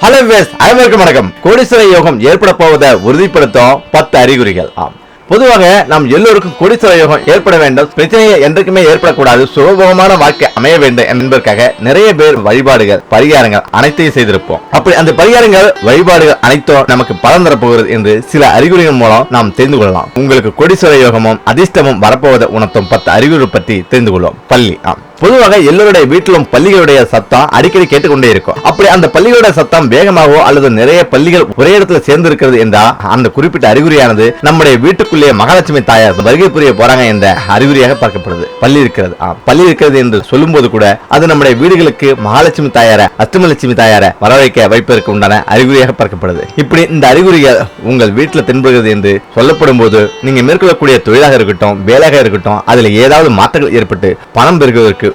Hello ways அனைவருக்கும் வணக்கம். கோடீஸ்வர யோகம் ஏற்பட போவதை உறுதிப்படுத்தும் பத்து அறிகுறிகள். ஆம். பொதுவாக நாம் எல்லோருக்கும் கோடீஸ்வர யோகம் ஏற்பட வேண்டும். பிரச்சனையை என்றைக்குமே ஏற்படக்கூடாது. சுலபமான வாழ்க்கை அமைய வேண்டும் என்பதற்காக நிறைய பேர் வழிபாடுகள் பரிகாரங்கள் அனைத்தையும் செய்திருப்போம். அப்படி அந்த பரிகாரங்கள் வழிபாடுகள் அனைத்தும் நமக்கு பலன் தரப்போகிறது என்று சில அறிகுறிகள் மூலம் நாம் தெரிந்து கொள்ளலாம். உங்களுக்கு கோடீஸ்வர யோகமும் அதிர்ஷ்டமும் வரப்போவதை உணர்த்தும் பத்து அறிகுறிகள் பற்றி தெரிந்து கொள்வோம். பள்ளி. ஆம். பொதுவாக எல்லோருடைய வீட்டிலும் பள்ளிகளுடைய சத்தம் அடிக்கடி கேட்டுக்கொண்டே இருக்கும். அப்படி அந்த பள்ளிகளுடைய சத்தம் வேகமாகவோ அல்லது நிறைய பள்ளிகள் ஒரே இடத்துல சேர்ந்து இருக்கிறது என்றால் அந்த குறிப்பிட்ட அறிகுறியானது நம்முடைய வீட்டுக்குள்ளே மகாலட்சுமி தாயார் வருகை புரிய போறாங்க என்ற அறிகுறியாக பார்க்கப்படுது. பள்ளி இருக்கிறது. பள்ளி இருக்கிறது என்று சொல்லும்போது கூட அது நம்முடைய வீடுகளுக்கு மகாலட்சுமி தாயார அஷ்டமலட்சுமி தாயார வரவழைக்க வைப்பதற்கு உண்டான அறிகுறியாக பார்க்கப்படுது. இப்படி இந்த அறிகுறிகள் உங்கள் வீட்டில் தென்படுகிறது என்று சொல்லப்படும் போது நீங்க மேற்கொள்ளக்கூடிய தொழிலாக இருக்கட்டும் வேலையாக இருக்கட்டும் அதுல ஏதாவது மாற்றங்கள் ஏற்பட்டு பணம்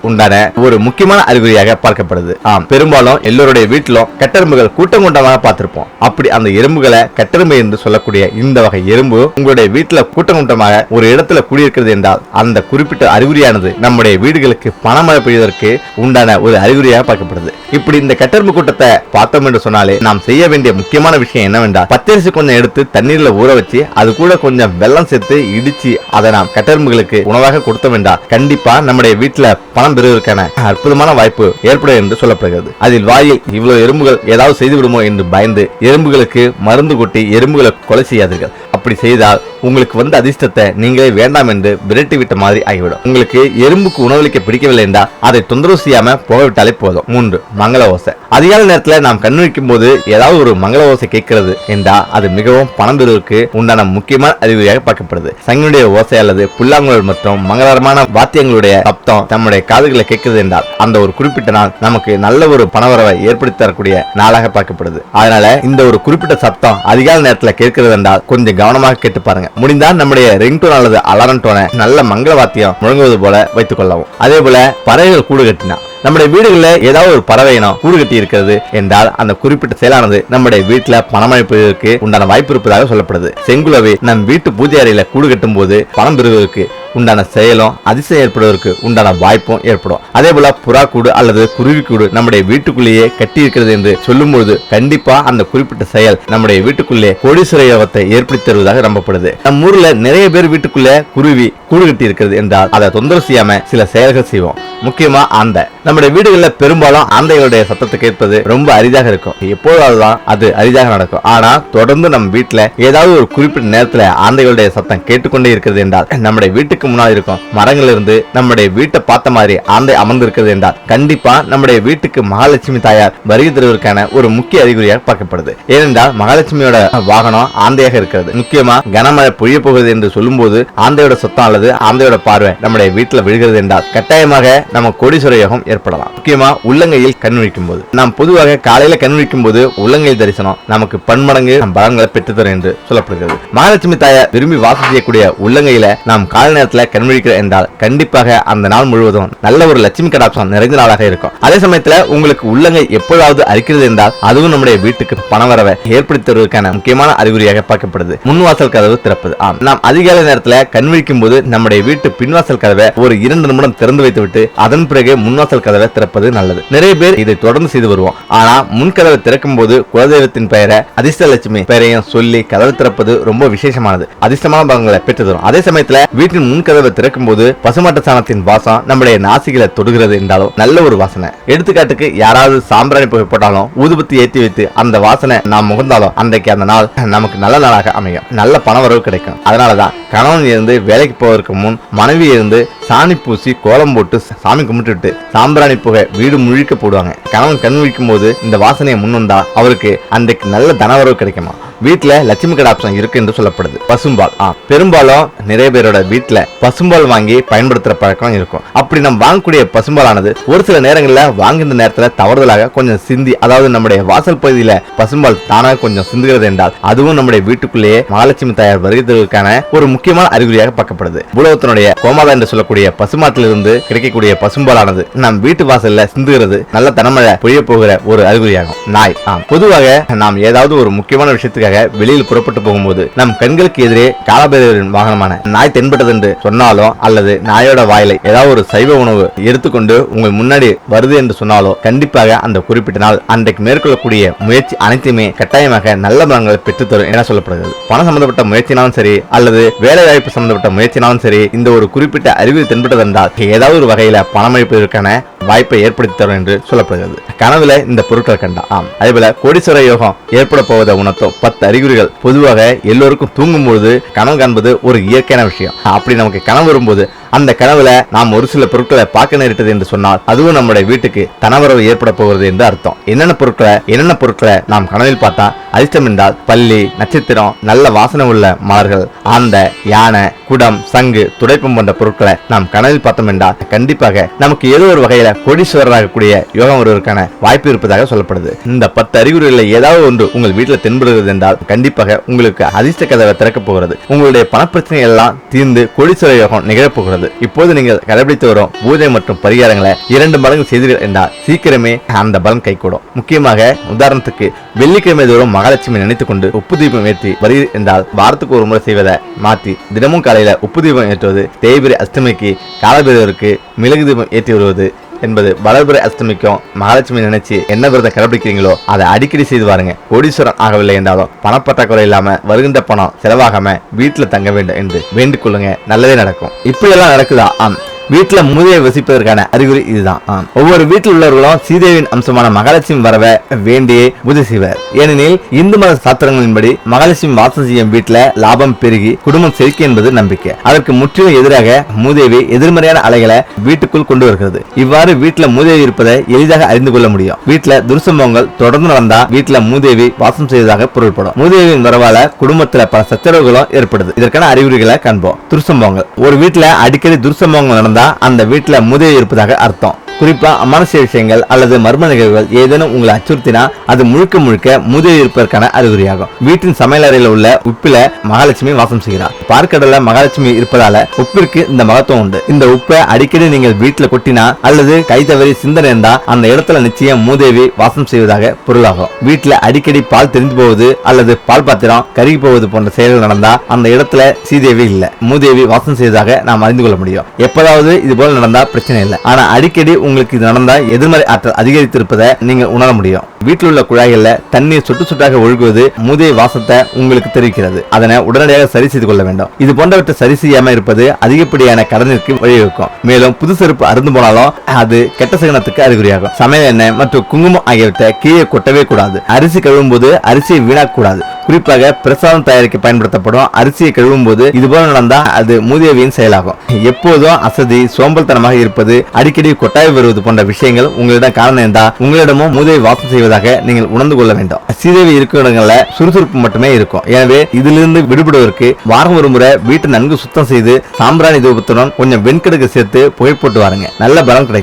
உண்டான ஒரு முக்கியமான அறிகுறியாக பார்க்கப்படுது. ஆம் பெரும்பாலும் எல்லோருடைய வீட்டிலும் கட்டெரும்புகள் கூட்டம் கூட்டமாக பார்த்திருப்போம். அப்படி அந்த எறும்புகளை கட்டெரும்பு என்று சொல்லக்கூடிய இந்த வகை எறும்பு உங்களுடைய வீட்டில் கூட்டம் கூட்டமாக ஒரு இடத்துல குடியிருக்கிறது என்றால் அந்த குறிப்பிட்ட அறிகுறியானது நம்முடைய வீடுகளுக்கு பணமழை பெய்வதற்கு உண்டான ஒரு அறிகுறியாக பார்க்கப்படுது. இப்படி இந்த கட்டெரும்பு கூட்டத்தை பார்த்தோம் என்று சொன்னாலே நாம் செய்ய வேண்டிய முக்கியமான விஷயம் என்னவென்றால் பச்சரிசி கொஞ்சம் எடுத்து தண்ணீர்ல ஊற வச்சு அது கூட கொஞ்சம் வெள்ளம் சேர்த்து இடிச்சு அதை நாம் கட்டெரும்புகளுக்கு உணவாக கொடுத்தோம் என்றால் கண்டிப்பா நம்முடைய வீட்டுல பணம் பெறுவதற்கான அற்புதமான வாய்ப்பு ஏற்படும் என்று சொல்லப்படுகிறது. அதில் வாயில் இவ்வளவு எறும்புகள் ஏதாவது செய்து விடுமோ என்று பயந்து எறும்புகளுக்கு மருந்து கொட்டி எறும்புகளை கொலை செய்யாதீர்கள். அப்படி செய்தால் உங்களுக்கு வந்த அதிர்ஷ்டத்தை நீங்களே வேண்டாம் என்று விரட்டி விட்ட மாதிரி ஆகிவிடும். உங்களுக்கு எறும்புக்கு உணவளிக்க பிடிக்கவில்லை என்றால் அதை தொந்தரவு செய்யாம போகவிட்டாலே போதும். மூன்று மங்கள ஓசை. அதிகாலை நேரத்தில் நாம் கண்ணுக்கும் போது ஏதாவது ஒரு மங்கள ஓசை கேட்கிறது என்றால் அது மிகவும் பணம் பெறுவதற்கு உண்டான முக்கியமான அறிகுறியாக பார்க்கப்படுது. சங்கினுடைய ஓசை அல்லது புல்லாங்குழல் மற்றும் மங்களகரமான வாத்தியங்களுடைய சப்தம் நம்முடைய காதுகளை கேட்கிறது என்றால் அந்த ஒரு குறிப்பிட்ட நாள் நமக்கு நல்ல ஒரு பணவரவை ஏற்படுத்தி தரக்கூடிய நாளாக பார்க்கப்படுது. அதனால இந்த ஒரு குறிப்பிட்ட சப்தம் அதிகால நேரத்தில் கேட்கிறது என்றால் கொஞ்சம் கவனமாக கேட்டு பாருங்க. முடிந்தால் நம்முடைய ரிங்டோன் அல்லது அலாரம் டோனை நல்ல மங்கள வாத்தியம் முழங்குவது போல வைத்துக் கொள்ளவும். அதே போல பறவைகள் கூடு கட்டினா. நம்முடைய வீடுகளில் ஏதாவது ஒரு பறவை இனம் கூடு கட்டி இருக்கிறது என்றால் அந்த குறிப்பிட்ட செயலானது நம்முடைய வீட்டுல பணமழை உண்டான வாய்ப்பு இருப்பதாக சொல்லப்படுது. செங்குலவை நம் வீட்டு பூஜை அறையில கூடு கட்டும் போது பணம் பெறுவதற்கு உண்டான செயலும் அதிசயம் ஏற்படுவதற்கு உண்டான வாய்ப்பும் ஏற்படும். அதே போல புறா கூடு அல்லது குருவி கூடு நம்முடைய வீட்டுக்குள்ளேயே கட்டி இருக்கிறது என்று சொல்லும்போது கண்டிப்பா அந்த குறிப்பிட்ட செயல் நம்முடைய வீட்டுக்குள்ளே கோடீஸ்வர யோகத்தை ஏற்படுத்தி தருவதாக நம்பப்படுது. நம்ம ஊர்ல நிறைய பேர் வீட்டுக்குள்ளே குருவி கூடு கட்டி இருக்கிறது என்றால் அதை தொந்தரவு செய்யாம சில செயல்கள் செய்வோம். முக்கியமா ஆந்தை நம்முடைய வீடுகளில் பெரும்பாலும் ஆந்தைகளுடைய சத்தத்தை கேட்பது ரொம்ப அரிதாக இருக்கும். எப்போதாவதுதான் அது அரிதாக நடக்கும். ஆனா தொடர்ந்து நம்ம வீட்டுல ஏதாவது ஒரு குறிப்பிட்ட நேரத்துல ஆந்தைகளுடைய சத்தம் கேட்டுக்கொண்டே இருக்கிறது என்றால் நம்முடைய வீட்டுக்கு முன்னால் இருக்கும். மரங்கள் இருந்து நம்முடைய வீட்டை பார்த்த மாதிரி ஆந்தை அமர்ந்திருக்கிறது என்றார் என்றால் கண்டிப்பா நம்முடைய வீட்டுக்கு மகாலட்சுமி தாயார் வருகை தருவதற்கான ஒரு முக்கிய அறிகுறியாக பார்க்கப்படுது. ஏனென்றால் மகாலட்சுமியோட வாகனம் ஆந்தையாக இருக்கிறது. முக்கியமா கனமழை பொழிய போகிறது என்று சொல்லும்போது ஆந்தையோட சத்தம் அல்லது ஆந்தையோட பார்வை நம்முடைய வீட்டுல விழுகிறது என்றால் கட்டாயமாக நம்ம கோடீஸ்வர யோகம் ஏற்படலாம். முக்கியமா உள்ளங்கையில் கண் விழிக்கும் போது நாம் பொதுவாக காலையில கண் விழிக்கும் போது உள்ளங்கையில் தரிசனம் நமக்கு பன்மடங்கு நம் பலன்களை பெற்றுத்தரும் என்று சொல்லப்படுகிறது. மகாலட்சுமி தாயார் விரும்பி வாசம் செய்யக்கூடிய உள்ளங்கையில நாம் காலை நேரத்தில் கண் விழிக்கிறோம் என்றால் கண்டிப்பாக அந்த நாள் முழுவதும் நல்ல ஒரு லட்சுமி கடாட்சம் நிறைந்த நாளாக இருக்கும். அதே சமயத்தில் உங்களுக்கு உள்ளங்கை எப்பொழுதாவது அரிக்கிறது என்றால் அதுவும் நம்முடைய வீட்டுக்கு பணவரவை ஏற்படுத்தி தருவதற்கான முக்கியமான அறிகுறியாக பார்க்கப்படுது. முன்வாசல் கதவு திறப்பது. ஆம். நாம் அதிகாலை நேரத்தில் கண் விழிக்கும் போது நம்முடைய வீட்டு பின்வாசல் கதவை ஒரு இரண்டு நிமிடம் திறந்து வைத்துவிட்டு அதன் பிறகு முன்வாசல் கதவை திறப்பது நல்லது. நிறைய பேர் இதை தொடர்ந்து செய்து வருவோம். ஆனா முன்கதவை திறக்கும் போது குலதெய்வத்தின் பெயரை அதிர்ஷ்டலட்சுமி பெயரையும் சொல்லி கதவை திறப்பது ரொம்ப விசேஷமானது. அதிர்ஷ்டமான பலன்களை பெற்று தரும். அதே சமயத்தில் வீட்டின் முன்கதவை திறக்கும் போது பசுமாட்டு சாணத்தின் வாசம் நம்முடைய நாசிகளை தொடுகிறது என்றாலும் நல்ல ஒரு வாசனை. எடுத்துக்காட்டுக்கு யாராவது சாம்பிராணி புகை போட்டாலும் ஊதுபத்தி ஏற்றி வைத்து அந்த வாசனை நாம் முகந்தாலும் அன்றைக்கு அந்த நாள் நமக்கு நல்ல நாளாக அமையும். நல்ல பண வரவு கிடைக்கும். அதனாலதான் கணவன் இருந்து வேலைக்கு போவதற்கு முன் மனைவி இருந்து சாணி பூசி கோலம் போட்டு சாமி கும்பிட்டுட்டு சாம்பிராணி புகை வீடு முழுக்க போடுவாங்க. கணவன் கண் விழிக்கும் போது இந்த வாசனையை முன் வந்தா அவருக்கு அன்றைக்கு நல்ல தனவரவு கிடைக்குமா வீட்டில் லட்சுமி கடாப்சம் இருக்கு என்று சொல்லப்படுது. பசும்பால். ஆ பெரும்பாலும் நிறைய பேரோட வீட்டில் பசும்பால் வாங்கி பயன்படுத்துற பழக்கம் இருக்கும். அப்படி நம்ம வாங்கக்கூடிய பசும்பாலானது ஒரு சில நேரங்களில் வாங்குகிற நேரத்துல தவறுதலாக கொஞ்சம் சிந்தி அதாவது நம்முடைய வாசல் பகுதியில பசும்பால் தானாக கொஞ்சம் சிந்துகிறது என்றால் அதுவும் நம்முடைய வீட்டுக்குள்ளேயே மகாலட்சுமி தாயார் வருகிறதுக்கான ஒரு முக்கியமான அறிகுறியாக பார்க்கப்படுது. உலகத்தினுடைய கோமாதா என்று சொல்லக்கூடிய பசுமாட்டிலிருந்து கிடைக்கக்கூடிய பசும்பாலானது நம் வீட்டு வாசல்ல சிந்துகிறது நல்ல தனமழை பொய்ய போகிற ஒரு அறிகுறியாகும். நாய். ஆம். பொதுவாக நாம் ஏதாவது ஒரு முக்கியமான விஷயத்துக்காக வெளியில் புறப்பட்டு போகும்போது நம் கண்களுக்கு எதிரே காலபைரவரின் வாகனமான நாய் தென்பட்டது என்று சொன்னாலோ அல்லது நாயோட வாயிலை ஏதாவது ஒரு சைவ உணவு எடுத்துக்கொண்டு உங்கள் முன்னாடி வருது என்று சொன்னாலோ கண்டிப்பாக அந்த குறிப்பிட்ட நாள் அன்றைக்கு மேற்கொள்ளக்கூடிய முயற்சி அனைத்துமே கட்டாயமாக நல்ல பலன்களை பெற்றுத்தரும் என சொல்லப்படுகிறது. பணம் சம்பந்தப்பட்ட முயற்சினாலும் சரி அல்லது வேலை வாய்ப்பு சம்பந்தப்பட்ட முயற்சினாலும் சரி இந்த ஒரு குறிப்பிட்ட அறிவு தென்பட்டது என்றால் ஏதாவது ஒரு வகையில பணமளிப்பதற்கான வாய்ப்பை ஏற்படுத்தி தரும் என்று சொல்லப்படுகிறது. கனவுல இந்த பொருட்கள் கண்டா ஆம். அதேபோல கோடீஸ்வர யோகம் ஏற்பட போவதை உணர்த்தும் பத்து அறிகுறிகள். பொதுவாக எல்லோருக்கும் தூங்கும்போது கனவு காண்பது ஒரு இயற்கையான விஷயம். அப்படி நமக்கு கனவு வரும்போது அந்த கனவுல நாம் ஒரு சில பொருட்களை பார்க்க நேரிட்டது என்று சொன்னால் அதுவும் நம்முடைய வீட்டுக்கு தனவரவு ஏற்பட போகிறது என்று அர்த்தம். என்னென்ன பொருட்களை என்னென்ன பொருட்களை நாம் கனவில் பார்த்தா அதிர்ஷ்டம் என்றால் பள்ளி நட்சத்திரம் நல்ல வாசனை உள்ள மலர்கள் ஆந்த யானை குடம் சங்கு துடைப்பம் போன்ற பொருட்களை நாம் கனவில் பார்த்தோம் என்றால் கண்டிப்பாக நமக்கு ஏதோ ஒரு வகையில கோடீஸ்வரராக கூடிய யோகம் வருவதற்கான வாய்ப்பு இருப்பதாக சொல்லப்படுது. இந்த பத்து அறிகுறிகளில் ஏதாவது ஒன்று உங்கள் வீட்டில் தென்படுகிறது என்றால் கண்டிப்பாக உங்களுக்கு அதிர்ஷ்ட கதவை திறக்கப் போகிறது. உங்களுடைய பணப்பிரச்சனை எல்லாம் தீர்ந்து கோடீஸ்வர யோகம் நிகழப்போகிறது இருந்தது இப்போது நீங்கள் கடைபிடித்து வரும் பூஜை மற்றும் பரிகாரங்களை இரண்டு மடங்கு செய்தீர்கள் என்றால் சீக்கிரமே அந்த பலன் கைகூடும். முக்கியமாக உதாரணத்துக்கு வெள்ளிக்கிழமை தோறும் மகாலட்சுமி நினைத்துக் கொண்டு உப்பு தீபம் ஏற்றி வருகிறீர் என்றால் வாரத்துக்கு ஒரு முறை செய்வதை மாற்றி தினமும் காலையில உப்பு தீபம் ஏற்றுவது தேய்பிரி அஷ்டமிக்கு காலபிரிவருக்கு மிளகு தீபம் ஏற்றி வருவது என்பது வளர்பிறை அஷ்டமிக்கும் மகாலட்சுமி நினைச்சு என்ன விரதம் கடைபிடிக்கிறீங்களோ அதை அடிக்கடி செய்து பாருங்க கோடீஸ்வரன் ஆகவில்லை என்றாலும் பணப்பற்றாக்குறை இல்லாம வருகின்ற பணம் செலவாகாம வீட்டுல தங்க வேண்டும் என்று வேண்டிக் கொள்ளுங்க. நல்லதே நடக்கும். இப்படி எல்லாம் நடக்குதா? ஆம். வீட்டில் மூதையை வசிப்பதற்கான அறிகுறி இதுதான். ஒவ்வொரு வீட்டில் உள்ளவர்களும் சீதேவின் அம்சமான மகாலட்சுமி வரவ வேண்டியே பூஜை செய்வர். ஏனெனில் இந்து மத சாஸ்திரங்களின்படி மகாலட்சுமி வாசம் செய்யும் வீட்டில் லாபம் பெருகி குடும்பம் செழிக்க என்பது நம்பிக்கை. அதற்கு முற்றிலும் எதிராக மூதேவி எதிர்மறையான அலைகளை வீட்டுக்குள் கொண்டு வருகிறது. இவ்வாறு வீட்டில் மூதேவி இருப்பதை எளிதாக அறிந்து கொள்ள முடியும். வீட்டில் துர்சம்பவங்கள் தொடர்ந்து நடந்தா வீட்டில் மூதேவி வாசம் செய்வதாக பொருள்படும். மூதேவியின் வரவால குடும்பத்துல பல சச்சரவுகளும் ஏற்படுது. இதற்கான அறிகுறிகளை காண்போம். துர்சம்பவங்கள். ஒரு வீட்டில் அடிக்கடி துர்சம்பவங்கள் நடந்த அந்த வீட்டில் மூதேவி இருப்பதாக அர்த்தம். குறிப்பா அமானுஷ்ய விஷயங்கள் அல்லது மர்ம நிகழ்வுகள் ஏதேனும் உங்களை அச்சுறுத்தினா அது முழுக்க முழுக்க மூதேவி இருப்பதற்கான அறிகுறியாகும். வீட்டின் சமையலறையில் உள்ள உப்பில மகாலட்சுமி வாசம் செய்கிறார். பார்க்கடல மகாலட்சுமி இருப்பதால உப்பிற்கு இந்த மகத்துவம் உண்டு. இந்த உப்பை அடிக்கடி நீங்கள் வீட்டில் கொட்டினா அல்லது கை தவறி சிந்தனை இருந்தா அந்த இடத்துல நிச்சயம் மூதேவி வாசம் செய்வதாக பொருளாகும். வீட்டில் அடிக்கடி பால் தெரிந்து போவது அல்லது பால் பாத்திரம் கருகி போவது போன்ற செயல்கள் நடந்தா அந்த இடத்துல சீதேவி இல்லை. மூதேவி வாசம் செய்வதாக நாம் அறிந்து கொள்ள முடியும். எப்போதாவது இது போல நடந்தா பிரச்சனை இல்லை. ஆனா அடிக்கடி உங்களுக்கு இது நடந்தால் எதிர்மறை ஆற்றல் அதிகரித்திருப்பதை நீங்கள் உணர முடியும். வீட்டில் உள்ள குழாய்களில் தண்ணீர் சுட்டு சுட்டாக ஒழுகுவது மூதை வாசத்தை உங்களுக்கு தெரிவிக்கிறது. அதனை உடனடியாக சரி செய்து கொள்ள வேண்டும். இது போன்றவற்றை சரி செய்யாமல் இருப்பது அதிகப்படியான கடனிற்கு வழிவகுக்கும். மேலும் புது செருப்பு அருந்து போனாலும் அது கெட்ட சகனத்துக்கு அறிகுறியாகும். சமையல் எண்ணெய் மற்றும் குங்குமம் ஆகியவற்றை கீழே கொட்டவே கூடாது. அரிசி கழுவும் போது அரிசியை வீணாக்க கூடாது. குறிப்பாக பிரசாதம் தயாரிக்க பயன்படுத்தப்படும் அரிசியை கழுவும் போது இது போல நடந்தா அது மூதேவியின் செயலாகும். எப்போதும் அசதி சோம்பல்தனமாக இருப்பது அடிக்கடி கொட்டாய் வருவது போன்ற விஷயங்கள் உங்களிடம் காரணம் இருந்தால் உங்களிடமும் மூதியை வாசம் செய்வதாக நீங்கள் உணர்ந்து கொள்ள வேண்டும். சீதேவி இருக்கும் இடங்களில் சுறுசுறுப்பு மட்டுமே இருக்கும். எனவே இதிலிருந்து விடுபடுவதற்கு வாரம் ஒரு முறை வீட்டை நன்கு சுத்தம் செய்து சாம்பிராணி தூபத்துடன் கொஞ்சம் வெண்கடுக்கு சேர்த்து புகைப்போட்டு வாருங்க. நல்ல பலம் கிடைக்கும்.